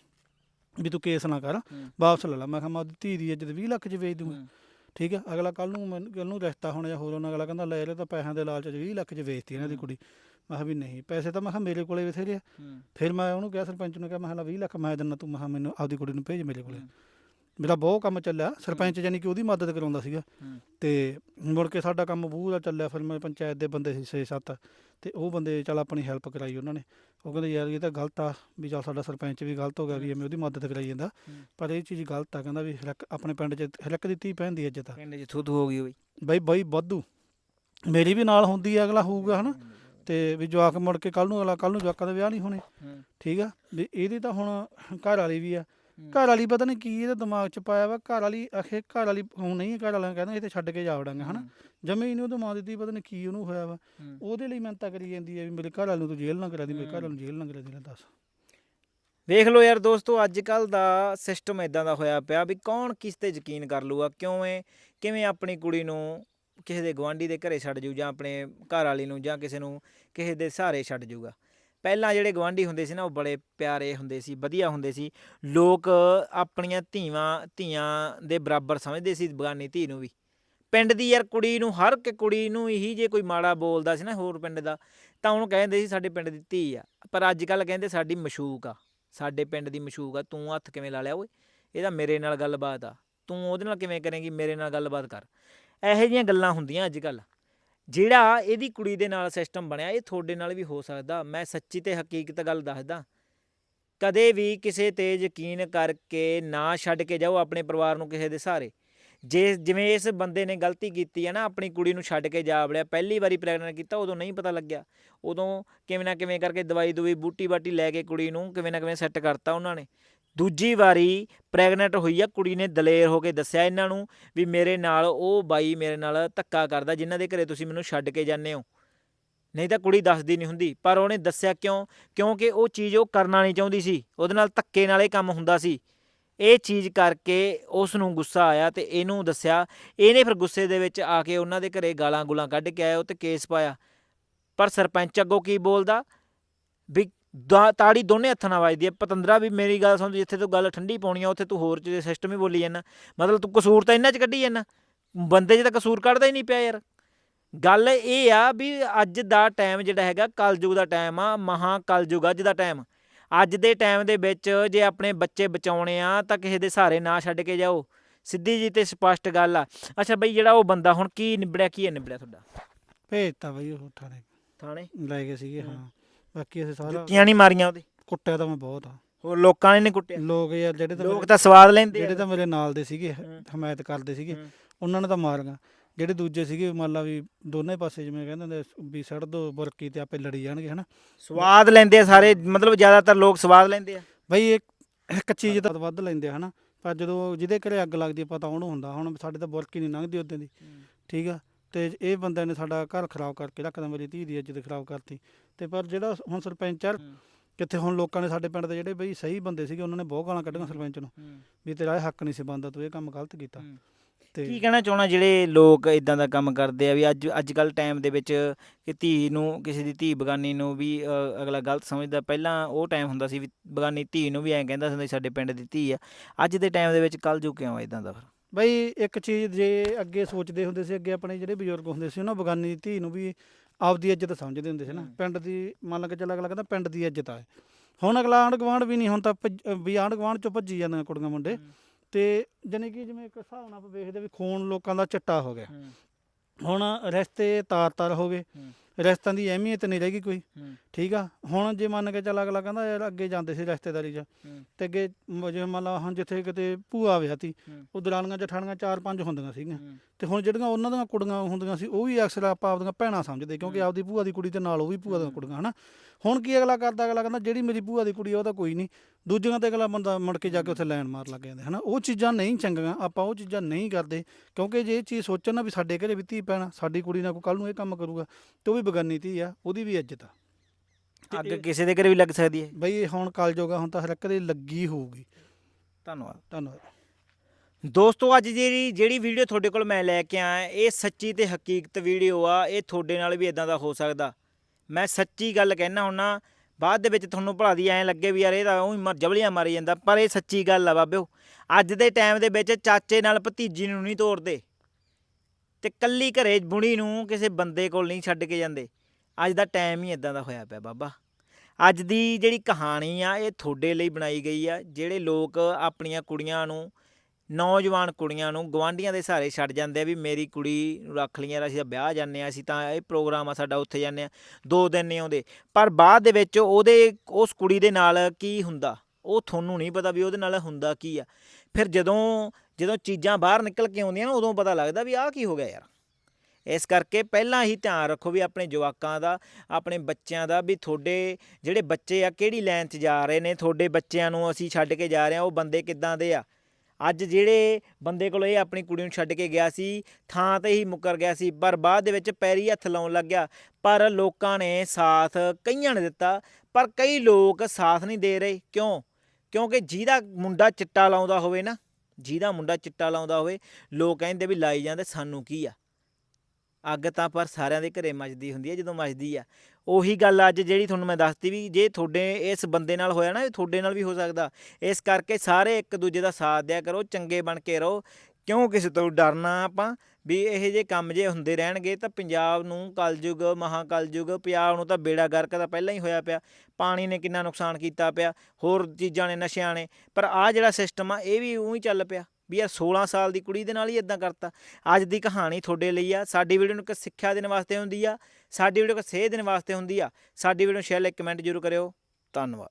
[SPEAKER 2] ਵੀ ਤੂੰ ਕੇਸ ਨਾ ਕਰ। ਵਾਪਸ ਲੈ ਲਾ। ਮੈਂ ਕਿਹਾ ਮੈਂ ਉਹਦੀ ਧੀ ਦੀ ਇੱਜ਼ਤ 20 ਲੱਖ ਚ ਵੇਚ ਦੂੰਗਾ। ਠੀਕ ਹੈ ਅਗਲਾ ਕੱਲ ਨੂੰ ਮੈਨੂੰ ਕੱਲ ਨੂੰ ਰਿਸ਼ਤਾ ਹੋਣਾ ਜਾਂ ਹੋਰ ਉਹਨਾਂ ਅਗਲਾ ਕਹਿੰਦਾ ਲੈ ਲੈ ਤਾਂ ਪੈਸਿਆਂ ਦੇ ਲਾਲਚ 'ਚ 20 ਲੱਖ ਚ ਵੇਚਤੀ ਇਹਨਾਂ ਦੀ। ਕੁੜੀ। ਮੈਂ ਕਿਹਾ ਵੀ ਨਹੀਂ ਪੈਸੇ ਤਾਂ ਮੈਂ ਕਿਹਾ ਮੇਰੇ ਕੋਲੇ ਬਥੇਰੇ ਆ। ਫਿਰ ਮੈਂ ਉਹਨੂੰ ਕਿਹਾ ਸਰਪੰਚ ਨੂੰ ਕਿਹਾ ਮੈਂ ਕਿਹਾ 20 ਲੱਖ ਮੈਂ ਦਿੰਦਾ ਤੂੰ ਮੈਂ ਕਿਹਾ ਮੈਨੂੰ ਆਪਦੀ ਕੁੜੀ ਨੂੰ ਭੇਜ ਮੇਰੇ ਕੋਲੇ। ਮੇਰਾ ਬਹੁਤ ਕੰਮ ਚੱਲਿਆ ਸਰਪੰਚ ਜਾਨੀ ਕਿ ਉਹਦੀ ਮਦਦ ਕਰਾਉਂਦਾ ਸੀਗਾ।
[SPEAKER 1] ਹੂੰ।
[SPEAKER 2] ਤੇ ਮੁੜ ਕੇ ਸਾਡਾ ਕੰਮ ਪੂਰਾ ਚੱਲਿਆ ਫਿਰ ਮੈਂ ਪੰਚਾਇਤ ਦੇ ਬੰਦੇ ਸੀ 6-7 ਤੇ ਉਹ ਬੰਦੇ ਚੱਲ ਆਪਣੀ ਹੈਲਪ ਕਰਾਈ ਉਹਨਾਂ ਨੇ। ਉਹ ਕਹਿੰਦੇ ਯਾਰ ਇਹ ਤਾਂ ਗਲਤ ਆ ਵੀ ਚੱਲ ਸਾਡਾ ਸਰਪੰਚ ਵੀ ਗਲਤ ਹੋ ਗਿਆ ਵੀ ਐਵੇਂ ਉਹਦੀ ਮਦਦ ਕਰਾਈ ਜਾਂਦਾ।
[SPEAKER 1] ਹੂੰ।
[SPEAKER 2] ਪਰ ਇਹ ਚੀਜ਼ ਗਲਤ ਆ ਕਹਿੰਦਾ ਵੀ ਹਰ ਇੱਕ ਆਪਣੇ ਪਿੰਡ 'ਚ ਹਰ ਇੱਕ ਦੀ ਧੀ ਭੈਣ ਦੀ ਇੱਜ਼ਤ ਆ
[SPEAKER 1] ਪਿੰਡ 'ਚ ਥੂ ਥੂ ਹੋ ਗਈ ਬਈ
[SPEAKER 2] ਬਈ ਬਈ ਵਾਧੂ। ਮੇਰੀ ਵੀ ਨਾਲ ਹੁੰਦੀ ਆ ਅਗਲਾ ਹੋਊਗਾ ਹਨਾ? ਤੇ ਵੀ ਜਵਾਕ ਮੁੜ ਕੇ ਕੱਲ ਨੂੰ ਅਗਲਾ ਕੱਲ ਨੂੰ ਜਵਾਕਾਂ ਦੇ ਵਿਆਹ ਨਹੀਂ ਹੋਣੇ। ਠੀਕ ਆ? ਵੀ ਇਹਦੀ ਤਾਂ ਹੁਣ ਘਰ ਵਾਲੀ ਵੀ ਆ। ਘਰ ਵਾਲੀ ਪਤਾ ਨਹੀਂ ਕੀ ਇਹਦੇ ਦਿਮਾਗ 'ਚ ਪਾਇਆ ਵਾ ਘਰ ਵਾਲੀ ਆਖੇ ਘਰ ਵਾਲੀ ਹੁਣ ਨਹੀਂ ਘਰ ਵਾਲਿਆਂ ਕਹਿੰਦਾ ਇਹ ਤੇ ਛੱਡ ਕੇ ਜਾ ਵੜਾਂਗੇ ਹਨਾ? ਜਮੇ ਹੀ ਨਹੀਂ ਉਹਦੇ ਮਾਂ ਦਿੱਤੀ ਪਤਾ ਨਹੀਂ ਕੀ ਉਹਨੂੰ ਹੋਇਆ ਵਾ। ਉਹਦੇ ਲਈ ਮਿਹਨਤਾਂ ਕਰੀ ਜਾਂਦੀ ਹੈ ਵੀ ਮੇਰੇ ਘਰ ਵਾਲੇ ਨੂੰ ਤੂੰ ਜੇਲ੍ਹ ਨਾ ਕਰਾ ਦੀ ਮੇਰੇ ਘਰ ਵਾਲੇ ਨੂੰ ਜੇਲ੍ਹ ਨਾ ਕਰਾ ਦੀ ਦੱਸ।
[SPEAKER 1] ਵੇਖ ਲਓ ਯਾਰ ਦੋਸਤੋ ਅੱਜ ਕੱਲ ਦਾ ਸਿਸਟਮ ਇਦਾਂ ਦਾ ਹੋਇਆ ਪਿਆ ਵੀ ਕੌਣ ਕਿਸ ਤੇ ਯਕੀਨ ਕਰ ਲੂਗਾ ਕਿਵੇਂ ਕਿਵੇਂ ਆਪਣੀ ਕੁੜੀ ਨੂੰ ਕਿਸੇ ਦੇ ਗਵਾਂਢੀ ਦੇ ਘਰੇ ਛੱਡ ਜੂ ਜਾਂ ਆਪਣੇ ਘਰ ਵਾਲੀ ਨੂੰ ਜਾਂ ਕਿਸੇ ਨੂੰ ਕਿਸੇ ਦੇ ਸਹਾਰੇ ਛੱਡ ਜੂਗਾ। ਪਹਿਲਾਂ ਜਿਹੜੇ ਗਵਾਂਢੀ ਹੁੰਦੇ ਸੀ ਨਾ, ਉਹ ਬੜੇ ਪਿਆਰੇ ਹੁੰਦੇ ਸੀ, ਵਧੀਆ ਹੁੰਦੇ ਸੀ। ਲੋਕ ਆਪਣੀਆਂ ਧੀਵਾਂ, ਧੀਆਂ ਦੇ ਬਰਾਬਰ ਸਮਝਦੇ ਸੀ ਬਗਾਨੀ ਧੀ ਨੂੰ ਵੀ। ਪਿੰਡ ਦੀ ਯਾਰ ਕੁੜੀ ਨੂੰ, ਹਰ ਇੱਕ ਕੁੜੀ ਨੂੰ ਇਹੀ ਜੇ ਕੋਈ ਮਾੜਾ ਬੋਲਦਾ ਸੀ ਨਾ ਹੋਰ ਪਿੰਡ ਦਾ, ਤਾਂ ਉਹਨੂੰ ਕਹਿੰਦੇ ਸੀ ਸਾਡੇ ਪਿੰਡ ਦੀ ਧੀ ਆ। ਪਰ ਅੱਜ ਕੱਲ ਕਹਿੰਦੇ ਸਾਡੀ ਮਸ਼ੂਕ ਆ। ਸਾਡੇ ਪਿੰਡ ਦੀ ਮਸ਼ੂਕ ਆ। ਤੂੰ ਹੱਥ ਕਿਵੇਂ ਲਾ ਲਿਆ ਓਏ? ਇਹਦਾ ਮੇਰੇ ਨਾਲ ਗੱਲਬਾਤ ਆ। ਤੂੰ ਉਹਦੇ ਨਾਲ ਕਿਵੇਂ ਕਰੇਂਗੀ? ਮੇਰੇ ਨਾਲ ਗੱਲਬਾਤ ਕਰ। ਇਹੋ ਜਿਹੀਆਂ ਗੱਲਾਂ ਹੁੰਦੀਆਂ ਅੱਜ ਕੱਲ ਜਿਹੜਾ ਇਹਦੀ ਕੁੜੀ ਦੇ ਨਾਲ ਸਿਸਟਮ ਬਣਿਆ, ਇਹ ਤੁਹਾਡੇ ਨਾਲ ਵੀ ਹੋ ਸਕਦਾ। ਮੈਂ ਸੱਚੀ ਤੇ ਹਕੀਕਤ ਗੱਲ ਦੱਸਦਾ। ਕਦੇ ਵੀ ਕਿਸੇ ਤੇ ਯਕੀਨ ਕਰਕੇ ਨਾ ਛੱਡ ਕੇ ਜਾਓ ਆਪਣੇ ਪਰਿਵਾਰ ਨੂੰ ਕਿਸੇ ਦੇ ਸਹਾਰੇ। ਜੇ ਜਿਵੇਂ ਇਸ ਬੰਦੇ ਨੇ ਗਲਤੀ ਕੀਤੀ ਹੈ ਨਾ, ਆਪਣੀ ਕੁੜੀ ਨੂੰ ਛੱਡ ਕੇ ਜਾ ਵੜਿਆ, ਪਹਿਲੀ ਵਾਰੀ ਪ੍ਰੈਗਨੈਂਟ ਕੀਤਾ, ਉਦੋਂ ਨਹੀਂ ਪਤਾ ਲੱਗਿਆ। ਉਦੋਂ ਕਿਵੇਂ ਨਾ ਕਿਵੇਂ ਕਰਕੇ ਦਵਾਈ ਦੂਈ ਬੂਟੀ ਬਾਟੀ ਲੈ ਕੇ ਕੁੜੀ ਨੂੰ ਕਿਵੇਂ ਨਾ ਕਿਵੇਂ ਸੈੱਟ ਕਰਤਾ ਉਹਨਾਂ ਨੇ। ਦੂਜੀ ਵਾਰੀ ਪ੍ਰੈਗਨੈਂਟ ਹੋਈ ਆ, ਕੁੜੀ ਨੇ ਦਲੇਰ ਹੋ ਕੇ ਦੱਸਿਆ ਇਹਨਾਂ ਨੂੰ ਵੀ ਮੇਰੇ ਨਾਲ ਉਹ ਬਾਈ ਮੇਰੇ ਨਾਲ ਧੱਕਾ ਕਰਦਾ, ਜਿਨ੍ਹਾਂ ਦੇ ਘਰੇ ਤੁਸੀਂ ਮੈਨੂੰ ਛੱਡ ਕੇ ਜਾਂਦੇ ਹੋ। ਨਹੀਂ ਤਾਂ ਕੁੜੀ ਦੱਸਦੀ ਨਹੀਂ ਹੁੰਦੀ, ਪਰ ਉਹਨੇ ਦੱਸਿਆ ਕਿਉਂ? ਕਿਉਂਕਿ ਉਹ ਚੀਜ਼ ਉਹ ਕਰਨਾ ਨਹੀਂ ਚਾਹੁੰਦੀ ਸੀ, ਉਹਦੇ ਨਾਲ ਧੱਕੇ ਨਾਲ ਇਹ ਕੰਮ ਹੁੰਦਾ ਸੀ। ਇਹ ਚੀਜ਼ ਕਰਕੇ ਉਸ ਨੂੰ ਗੁੱਸਾ ਆਇਆ ਤੇ ਇਹਨੂੰ ਦੱਸਿਆ, ਇਹਨੇ ਫਿਰ ਗੁੱਸੇ ਦੇ ਵਿੱਚ ਆ ਕੇ ਉਹਨਾਂ ਦੇ ਘਰੇ ਗਾਲਾਂ ਗੁਲਾਂ ਕੱਢ ਕੇ ਆਇਆ, ਉਹ ਤੇ ਕੇਸ ਪਾਇਆ। ਪਰ ਸਰਪੰਚ ਅੱਗੋਂ ਕੀ ਬੋਲਦਾ? ਵੀ ਤਾੜੀ ਦੋਨੇ ਹੱਥਾਂ ਨਾਲ ਵੱਜਦੀ ਹੈ। ਪਤੰਦਰਾ ਵੀ ਮੇਰੀ ਗੱਲ ਸੁਣ ਜਿੱਥੇ ਤੂੰ ਗੱਲ ਠੰਡੀ ਪਾਉਣੀ ਆ ਉੱਥੇ ਤੂੰ ਹੋਰ ਚ ਸਿਸਟਮ ਹੀ ਬੋਲੀ ਜਾਂਦਾ ਮਤਲਬ ਤੂੰ ਕਸੂਰ ਤਾਂ ਇਹਨਾਂ ਚ ਕੱਢੀ ਜਾਂਦਾ ਬੰਦੇ 'ਚ ਤਾਂ ਕਸੂਰ ਕੱਢਦਾ ਹੀ ਨਹੀਂ ਪਿਆ ਯਾਰ। ਗੱਲ ਇਹ ਆ ਵੀ ਅੱਜ ਦਾ ਟਾਈਮ ਜਿਹੜਾ ਹੈਗਾ ਕਲਯੁਗ ਦਾ ਟਾਈਮ ਆ ਮਹਾ ਕਲਯੁਗ ਅੱਜ ਦਾ ਟਾਈਮ ਅੱਜ ਦੇ ਟਾਈਮ ਦੇ ਵਿੱਚ ਜੇ ਆਪਣੇ ਬੱਚੇ ਬਚਾਉਣੇ ਆ ਤਾਂ ਕਿਸੇ ਦੇ ਸਹਾਰੇ ਨਾ ਛੱਡ ਕੇ ਜਾਓ। ਸਿੱਧੀ ਜੀ ਤੇ ਸਪਸ਼ਟ ਗੱਲ ਆ। ਅੱਛਾ ਬਈ ਜਿਹੜਾ ਉਹ ਬੰਦਾ ਹੁਣ ਕੀ ਨਿਬੜਿਆ ਕੀ ਨਿਬੜਿਆ ਤੁਹਾਡਾ?
[SPEAKER 2] ਭੇਜਤਾ ਬਈ ਉਹ ਥਾਣੇ।
[SPEAKER 1] ਥਾਣੇ?
[SPEAKER 2] ਲੈ ਗਏ ਸੀਗੇ ਹਾਂ। ਬਾਕੀ ਅਸੀਂ ਸਾਰਾ
[SPEAKER 1] ਜੁੱਤੀਆਂ ਨਹੀਂ ਮਾਰੀਆਂ ਉਹਦੇ?
[SPEAKER 2] ਕੁੱਟਿਆ ਤਾਂ ਮੈਂ ਬਹੁਤ ਆ।
[SPEAKER 1] ਹੋਰ ਲੋਕਾਂ ਨੇ ਨਹੀਂ ਕੁੱਟਿਆ?
[SPEAKER 2] ਲੋਕ ਯਾਰ ਜਿਹੜੇ ਤਾਂ
[SPEAKER 1] ਲੋਕ ਤਾਂ ਸਵਾਦ ਲੈਂਦੇ
[SPEAKER 2] ਜਿਹੜੇ
[SPEAKER 1] ਆ
[SPEAKER 2] ਤਾਂ ਮੇਰੇ ਨਾਲ ਦੇ ਸੀਗੇ। ਹਮਾਇਤ ਕਰਦੇ ਸੀਗੇ
[SPEAKER 1] ਹੂੰ।
[SPEAKER 2] ਉਹਨਾਂ ਨੇ ਤਾਂ ਮਾਰੀਆਂ। ਜਿਹੜੇ ਦੂਜੇ ਸੀਗੇ ਮੰਨ ਲਾ ਵੀ ਦੋਨੇ ਪਾਸੇ ਜਿਵੇਂ ਕਹਿੰਦੇ ਹੁੰਦੇ ਵੀ ਸੜ ਦੋ ਬੁਰਕੀ ਤੇ ਆਪੇ ਲੜੀ ਜਾਣਗੇ ਹਨਾ?
[SPEAKER 1] ਸਵਾਦ ਲੈਂਦੇ ਆ ਸਾਰੇ ਮਤਲਬ ਜ਼ਿਆਦਾਤਰ ਲੋਕ ਸਵਾਦ ਲੈਂਦੇ ਆ।
[SPEAKER 2] ਬਈ ਇੱਕ ਇੱਕ ਚੀਜ਼ ਤਾਂ ਵੱਧ ਲੈਂਦੇ ਆ ਹਨਾ? ਪਰ ਜਦੋਂ ਜਿਹਦੇ ਘਰੇ ਅੱਗ ਲੱਗਦੀ ਆ ਪਤਾ ਉਹਨੂੰ ਹੁੰਦਾ ਹੁਣ ਸਾਡੇ ਤਾਂ ਬੁਰਕੀ ਨਹੀਂ ਲੰਘਦੀ ਉਦੋਂ ਦੀ। ਠੀਕ ਆ? ਤੇ ਇਹ ਬੰਦੇ ਨੇ ਸਾਡਾ ਘਰ ਖਰਾਬ ਕਰਕੇ ਰੱਖਦਾ ਮੇਰੀ ਧੀ ਦੀ ਇੱਜ਼ਤ ਖਰਾਬ ਕਰਤੀ। ਤੇ ਪਰ ਜਿਹੜਾ ਹੁਣ ਸਰਪੰਚ ਆ ਕਿੱਥੇ ਹੁਣ ਲੋਕਾਂ ਨੇ ਸਾਡੇ ਪਿੰਡ ਦੇ ਜਿਹੜੇ ਬਈ ਸਹੀ ਬੰਦੇ ਸੀਗੇ ਉਹਨਾਂ ਨੇ ਬਹੁਤ ਗਾਲਾਂ ਕੱਢੀਆਂ ਸਰਪੰਚ ਨੂੰ ਵੀ ਤੇਰਾ ਇਹ ਹੱਕ ਨਹੀਂ ਸੀ ਬੰਦਾ ਤੂੰ ਇਹ ਕੰਮ ਗਲਤ ਕੀਤਾ। ਤੇ
[SPEAKER 1] ਕੀ ਕਹਿਣਾ ਚਾਹਣਾ ਜਿਹੜੇ ਲੋਕ ਇਦਾਂ ਦਾ ਕੰਮ ਕਰਦੇ ਆ ਵੀ ਅੱਜ ਅੱਜ ਕੱਲ ਟਾਈਮ ਦੇ ਵਿੱਚ ਕਿ ਧੀ ਨੂੰ ਕਿਸੇ ਦੀ ਧੀ ਬਗਾਨੀ ਨੂੰ ਵੀ ਅਗਲਾ ਗਲਤ ਸਮਝਦਾ। ਪਹਿਲਾਂ ਉਹ ਟਾਈਮ ਹੁੰਦਾ ਸੀ ਵੀ ਬਗਾਨੀ ਧੀ ਨੂੰ ਵੀ ਐਂ ਕਹਿੰਦਾ ਹੁੰਦਾ ਸੀ ਸਾਡੇ ਪਿੰਡ ਦੀ ਧੀ ਆ। ਅੱਜ ਦੇ ਟਾਈਮ ਦੇ ਵਿੱਚ ਕੱਲ ਜੋ ਕਿਉਂ ਇਦਾਂ ਦਾ ਫਿਰ?
[SPEAKER 2] ਬਈ ਇੱਕ ਚੀਜ਼ ਜੇ ਅੱਗੇ ਸੋਚਦੇ ਹੁੰਦੇ ਸੀ ਅੱਗੇ ਆਪਣੇ ਜਿਹੜੇ ਬਜ਼ੁਰਗ ਹੁੰਦੇ ਸੀ ਉਹਨਾਂ ਬਗਾਨੀ ਧੀ ਨੂੰ ਵੀ ਆਪਦੀ ਇੱਜ਼ਤ ਸਮਝਦੇ ਹੁੰਦੇ ਸੀ ਨਾ। ਪਿੰਡ ਦੀ ਮੰਨ ਕੇ ਚੱਲ ਅਗਲਾ ਕਹਿੰਦਾ ਪਿੰਡ ਦੀ ਇੱਜ਼ਤ ਆ ਇਹ। ਹੁਣ ਅਗਲਾ ਆਂਢ ਗੁਆਂਢ ਵੀ ਨਹੀਂ ਹੁਣ ਤਾਂ ਵੀ ਆਂਢ ਗੁਆਂਢ ਚੋਂ ਭੱਜੀ ਜਾਂਦੀਆਂ ਕੁੜੀਆਂ ਮੁੰਡੇ ਤੇ ਜਾਣੀ ਕਿ ਜਿਵੇਂ ਇੱਕ ਹਿਸਾਬ ਨਾਲ ਆਪਾਂ ਵੇਖਦੇ ਵੀ ਖੂਨ ਲੋਕਾਂ ਦਾ ਚਿੱਟਾ ਹੋ ਗਿਆ ਹੁਣ ਰਿਸ਼ਤੇ ਤਾਰ-ਤਾਰ ਹੋ ਗਏ। ਰਿਸ਼ਤਿਆਂ ਦੀ ਅਹਿਮੀਅਤ ਨਹੀਂ ਰਹਿ ਗਈ ਕੋਈ
[SPEAKER 1] ਹੂੰ।
[SPEAKER 2] ਠੀਕ ਆ ਹੁਣ ਜੇ ਮੰਨ ਕੇ ਚੱਲ ਅਗਲਾ ਕਹਿੰਦਾ ਯਾਰ ਅੱਗੇ ਜਾਂਦੇ ਸੀ ਰਿਸ਼ਤੇਦਾਰੀ 'ਚ
[SPEAKER 1] ਹੂੰ।
[SPEAKER 2] ਤੇ ਅੱਗੇ ਮ- ਜਿਵੇਂ ਮੰਨ ਲਾ ਹੁਣ ਜਿੱਥੇ ਕਿਤੇ ਭੂਆ ਵਿਆਹਤੀ
[SPEAKER 1] ਹੂੰ।
[SPEAKER 2] ਉਹ ਦਰਾਣੀਆਂ ਜਠਾਣੀਆਂ ਚਾਰ ਪੰਜ ਹੁੰਦੀਆਂ ਸੀਗੀਆਂ
[SPEAKER 1] ਹੂੰ।
[SPEAKER 2] ਤੇ ਹੁਣ ਜਿਹੜੀਆਂ ਉਹਨਾਂ ਦੀਆਂ ਕੁੜੀਆਂ ਹੁੰਦੀਆਂ ਸੀ ਉਹ ਵੀ ਅਕਸਰ ਆਪਾਂ ਆਪਦੀਆਂ ਭੈਣਾਂ ਸਮਝਦੇ ਕਿਉਂਕਿ। ਆਪਦੀ ਭੂਆ ਦੀ ਕੁੜੀ ਤੇ ਨਾਲ ਉਹ ਵੀ ਭੂਆ ਦੀਆਂ। ਕੁੜੀਆਂ ਹਨਾ ਹੁਣ ਕੀ ਅਗਲਾ ਕਰਦਾ ਅਗਲਾ ਕਹਿੰਦਾ ਜਿਹੜੀ ਮੇਰੀ ਭੂਆ ਦੀ ਕੁੜੀ ਆ ਉਹ ਤਾਂ ਕੋਈ ਨਹੀਂ। ਦੂਜੀਆਂ ਤੇ ਅਗਲਾ ਬੰਦਾ ਮੁੜ ਕੇ ਜਾ ਕੇ ਉੱਥੇ ਲੈਣ ਮਾਰ ਲੱਗ ਜਾਂਦੇ ਹਨਾ? ਉਹ ਚੀਜ਼ਾਂ ਨਹੀਂ ਚੰਗੀਆਂ ਆਪਾਂ ਉਹ ਚੀਜ਼ਾਂ ਨਹੀਂ ਕਰਦੇ ਕਿਉਂਕਿ ਜੇ ਇਹ ਚੀਜ਼ ਸੋਚਣ ਨਾ ਵੀ ਸਾਡੇ ਘਰੇ ਵੀ ਧੀ ਪੈਣਾ ਸਾਡੀ ਕੁੜੀ ਨਾਲ ਕੋਈ ਕੱਲ ਨੂੰ ਇਹ ਕੰਮ ਕਰੂਗਾ ਤੇ ਉਹ ਵੀ ਬਗਾਨੀ ਧੀ ਆ ਉਹਦੀ ਵੀ ਇੱਜ਼ਤ ਆ।
[SPEAKER 1] ਅੱਗ ਕਿਸੇ ਦੇ ਘਰੇ ਵੀ ਲੱਗ ਸਕਦੀ ਹੈ।
[SPEAKER 2] ਬਈ ਇਹ ਹੁਣ ਕਲਯੁਗ ਆ ਹੁਣ ਤਾਂ ਹਰ ਇੱਕ ਦੇ ਲੱਗੀ ਹੋਊਗੀ।
[SPEAKER 1] ਧੰਨਵਾਦ।
[SPEAKER 2] ਧੰਨਵਾਦ।
[SPEAKER 1] ਦੋਸਤੋ ਅੱਜ ਜਿਹੜੀ ਜਿਹੜੀ ਵੀਡੀਓ ਤੁਹਾਡੇ ਕੋਲ ਮੈਂ ਲੈ ਕੇ ਆਇਆ ਇਹ ਸੱਚੀ ਤੇ ਹਕੀਕਤ ਵੀਡੀਓ ਆ ਇਹ ਤੁਹਾਡੇ ਨਾਲ ਵੀ ਇਦਾਂ ਦਾ ਹੋ ਸਕਦਾ। ਮੈਂ ਸੱਚੀ ਗੱਲ ਕਹਿਣਾ ਹੁੰਨਾ, ਬਾਅਦ ਦੇ ਵਿੱਚ ਤੁਹਾਨੂੰ ਭਲਾ ਦੀ ਐਂ ਲੱਗੇ ਵੀ ਯਾਰ ਇਹ ਤਾਂ ਉਹੀ ਮਰ ਜਬਲੀਆਂ ਮਾਰੀ ਜਾਂਦਾ, ਪਰ ਇਹ ਸੱਚੀ ਗੱਲ ਆ ਬਾਬਿਓ, ਅੱਜ ਦੇ ਟਾਈਮ ਦੇ ਵਿੱਚ ਚਾਚੇ ਨਾਲ ਭਤੀਜੀ ਨੂੰ ਨਹੀਂ ਤੋੜਦੇ ਤੇ ਕੱਲੀ ਘਰੇ ਬੁਣੀ ਨੂੰ ਕਿਸੇ ਬੰਦੇ ਕੋਲ ਨਹੀਂ ਛੱਡ ਕੇ ਜਾਂਦੇ। ਅੱਜ ਦਾ ਟਾਈਮ ਹੀ ਇਦਾਂ ਦਾ ਹੋਇਆ ਪਿਆ ਬਾਬਾ। ਅੱਜ ਦੀ ਜਿਹੜੀ ਕਹਾਣੀ ਆ, ਇਹ ਤੁਹਾਡੇ ਲਈ ਬਣਾਈ ਗਈ ਆ, ਜਿਹੜੇ ਲੋਕ ਆਪਣੀਆਂ ਕੁੜੀਆਂ ਨੂੰ ਨੌਜਵਾਨ ਕੁੜੀਆਂ ਨੂੰ ਗਵਾਂਢੀਆਂ ਦੇ ਸਹਾਰੇ ਛੱਡ ਜਾਂਦੇ ਆ ਵੀ ਮੇਰੀ ਕੁੜੀ ਨੂੰ ਰੱਖ ਲਈਆਂ ਯਾਰ ਅਸੀਂ ਤਾਂ ਵਿਆਹ ਜਾਂਦੇ ਆ ਅਸੀਂ ਤਾਂ ਇਹ ਪ੍ਰੋਗਰਾਮ ਆ, ਸਾਡਾ ਉੱਥੇ ਜਾਂਦੇ ਆ ਦੋ ਦਿਨ ਨਹੀਂ ਆਉਂਦੇ। ਪਰ ਬਾਅਦ ਦੇ ਵਿੱਚ ਉਹਦੇ, ਉਸ ਕੁੜੀ ਦੇ ਨਾਲ ਕੀ ਹੁੰਦਾ? ਉਹ ਤੁਹਾਨੂੰ ਨਹੀਂ ਪਤਾ ਵੀ ਉਹਦੇ ਨਾਲ ਹੁੰਦਾ ਕੀ ਆ। ਫਿਰ ਜਦੋਂ ਜਦੋਂ ਚੀਜ਼ਾਂ ਬਾਹਰ ਨਿਕਲ ਕੇ ਆਉਂਦੀਆਂ ਨਾ, ਉਦੋਂ ਪਤਾ ਲੱਗਦਾ ਵੀ ਆਹ ਕੀ ਹੋ ਗਿਆ ਯਾਰ। ਇਸ ਕਰਕੇ ਪਹਿਲਾਂ ਹੀ ਧਿਆਨ ਰੱਖੋ ਵੀ ਆਪਣੇ ਜਵਾਕਾਂ ਦਾ, ਆਪਣੇ ਬੱਚਿਆਂ ਦਾ ਵੀ ਤੁਹਾਡੇ ਜਿਹੜੇ ਬੱਚੇ ਆ, ਕਿਹੜੀ ਲਾਈਨ 'ਚ ਜਾ ਰਹੇ ਨੇ, ਤੁਹਾਡੇ ਬੱਚਿਆਂ ਨੂੰ ਅਸੀਂ ਛੱਡ ਕੇ ਜਾ ਰਹੇ ਹਾਂ, ਉਹ ਬੰਦੇ ਕਿੱਦਾਂ ਦੇ ਆ? ਅੱਜ ਜਿਹੜੇ ਬੰਦੇ ਕੋਲ ਇਹ ਆਪਣੀ ਕੁੜੀ ਨੂੰ ਛੱਡ ਕੇ ਗਿਆ ਸੀ, ਥਾਂ ਤੇ ਹੀ ਮੁੱਕਰ ਗਿਆ ਸੀ, ਪਰ ਬਾਅਦ ਦੇ ਵਿੱਚ ਪੈਰੀ ਹੱਥ ਲਾਉਣ ਲੱਗ ਗਿਆ। ਪਰ ਲੋਕਾਂ ਨੇ ਸਾਥ ਕਈਆਂ ਨੇ ਦਿੱਤਾ, ਪਰ ਕਈ ਲੋਕ ਸਾਥ ਨਹੀਂ ਦੇ ਰਹੇ। ਕਿਉਂ? ਕਿਉਂਕਿ ਜਿਹਦਾ ਮੁੰਡਾ ਚਿੱਟਾ ਲਾਉਂਦਾ ਹੋਵੇ ਨਾ, ਜਿਹਦਾ ਮੁੰਡਾ ਚਿੱਟਾ ਲਾਉਂਦਾ ਹੋਵੇ, ਲੋਕ ਕਹਿੰਦੇ ਵੀ ਲਾਈ ਜਾਂਦੇ, ਸਾਨੂੰ ਕੀ ਆ? ਅੱਗ ਤਾਂ ਪਰ ਸਾਰਿਆਂ ਦੇ ਘਰੇ ਮੱਚਦੀ ਹੁੰਦੀ ਹੈ, ਜਦੋਂ ਮੱਚਦੀ ਆ। ਉਹੀ ਗੱਲ ਅੱਜ ਜਿਹੜੀ ਤੁਹਾਨੂੰ ਮੈਂ ਦੱਸਤੀ ਵੀ ਜੇ ਤੁਹਾਡੇ, ਇਸ ਬੰਦੇ ਨਾਲ ਹੋਇਆ ਨਾ, ਇਹ ਤੁਹਾਡੇ ਨਾਲ ਵੀ ਹੋ ਸਕਦਾ। ਇਸ ਕਰਕੇ ਸਾਰੇ ਇੱਕ ਦੂਜੇ ਦਾ ਸਾਥ ਦਿਆ ਕਰੋ, ਚੰਗੇ ਬਣ ਕੇ ਰਹੋ। ਕਿਉਂ ਕਿਸੇ ਤੋਂ ਡਰਨਾ ਆਪਾਂ? ਵੀ ਇਹ ਜੇ ਕੰਮ ਜੇ ਹੁੰਦੇ ਰਹਿਣਗੇ ਤਾਂ ਪੰਜਾਬ ਨੂੰ ਕਲਯੁਗ ਮਹਾ ਪੰਜਾਬ ਨੂੰ ਤਾਂ ਬੇੜਾ ਗਰਕ ਤਾਂ ਪਹਿਲਾਂ ਹੀ ਹੋਇਆ ਪਿਆ। ਪਾਣੀ ਨੇ ਕਿੰਨਾ ਨੁਕਸਾਨ ਕੀਤਾ ਪਿਆ, ਹੋਰ ਚੀਜ਼ਾਂ ਨੇ, ਨਸ਼ਿਆਂ ਨੇ। ਪਰ ਆਹ ਜਿਹੜਾ ਸਿਸਟਮ ਆ, ਇਹ ਵੀ ਉਹੀ ਚੱਲ ਪਿਆ। ਵੀ ਯਾਰ 16 ਸਾਲ ਦੀ ਕੁੜੀ ਦੇ ਨਾਲ ਹੀ ਇਦਾਂ ਕਰਤਾ। ਅੱਜ ਦੀ ਕਹਾਣੀ ਤੁਹਾਡੇ ਲਈ ਆ। ਸਾਡੀ ਵੀਡੀਓ ਨੂੰ ਇੱਕ ਸਿੱਖਿਆ ਦੇਣ ਵਾਸਤੇ ਹੁੰਦੀ ਆ। ਸਾਡੀ ਵੀਡੀਓ ਇੱਕ ਸੇਧ ਦੇਣ ਵਾਸਤੇ ਹੁੰਦੀ ਆ। ਸਾਡੀ ਵੀਡੀਓ ਨੂੰ ਸ਼ੇਅਰ ਲਾਈਕ ਕਮੈਂਟ ਜ਼ਰੂਰ ਕਰਿਓ। ਧੰਨਵਾਦ।